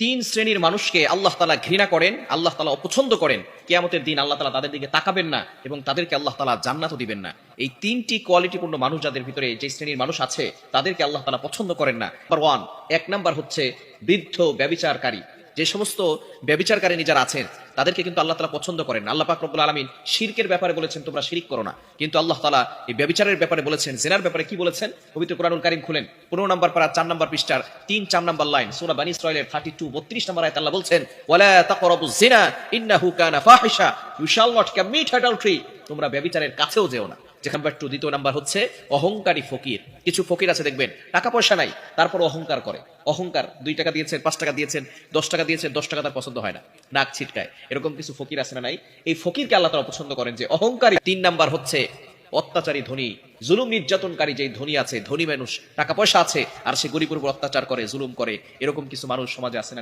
তিন শ্রেণির মানুষকে আল্লাহ তালা ঘৃণা করেন, আল্লাহ তালা অপছন্দ করেন। কেয়ামতের দিন আল্লাহ তালা তাদের দিকে তাকাবেন না এবং তাদেরকে আল্লাহ তালা জান্নাতও দিবেন না। এই তিনটি কোয়ালিটিপূর্ণ মানুষ যাদের ভিতরে যে শ্রেণির মানুষ আছে, তাদেরকে আল্লাহ তালা পছন্দ করেন না। নাম্বার ওয়ান এক নাম্বার হচ্ছে বৃদ্ধ ব্যবিচারকারী। যে সমস্ত ব্যবিচারকারী যারা আছেন, তাদেরকে কিন্তু আল্লাহ তালা পছন্দ করেন আল্লাহ পাক রব্বুল আলমিন শিরকের ব্যাপারে বলেছেন, তোমরা শিরিক করো না। কিন্তু আল্লাহ তালা এই ব্যবিচারের ব্যাপারে বলেছেন, জেনার ব্যাপারে কি বলেছেন? পবিত্র কোরআনুল কারিম খুলেন। পনেরো নম্বর পারা, চার নম্বর পৃষ্ঠার তিন চার নম্বর লাইন, সুরা বানি ইসরায়েলের থার্টি টু বত্রিশ নম্বর আয়াত আল্লাহ বলছেন, ওয়ালা তাকরাবু জিনা ইউ শাল নট কমিট অ্যাডাল্ট্রি তোমরা ব্যবিচারের কাছেও যেও না। যেখান নাম্বার টু দ্বিতীয় নাম্বার হচ্ছে অহংকারী ফকির। কিছু ফকির আছে, দেখবেন টাকা পয়সা নাই, তারপর অহংকার করে। অহংকার, দুই টাকা দিয়েছেন, পাঁচ টাকা দিয়েছেন, দশ টাকা দিয়েছেন, দশ টাকা তার পছন্দ হয় না, নাক ছিটকায়। এরকম কিছু ফকির আছে না নাই? এই ফকিরকে আল্লাহ তারা পছন্দ করেন যে অহংকারী। তিন নাম্বার হচ্ছে অত্যাচারী ধনী। জুলুম নির্যাতনকারী যে ধনী আছে, ধনী মানুষ টাকা পয়সা আছে, আর সে গরিবের উপর অত্যাচার করে, জুলুম করে। এরকম কিছু মানুষ সমাজে আছে না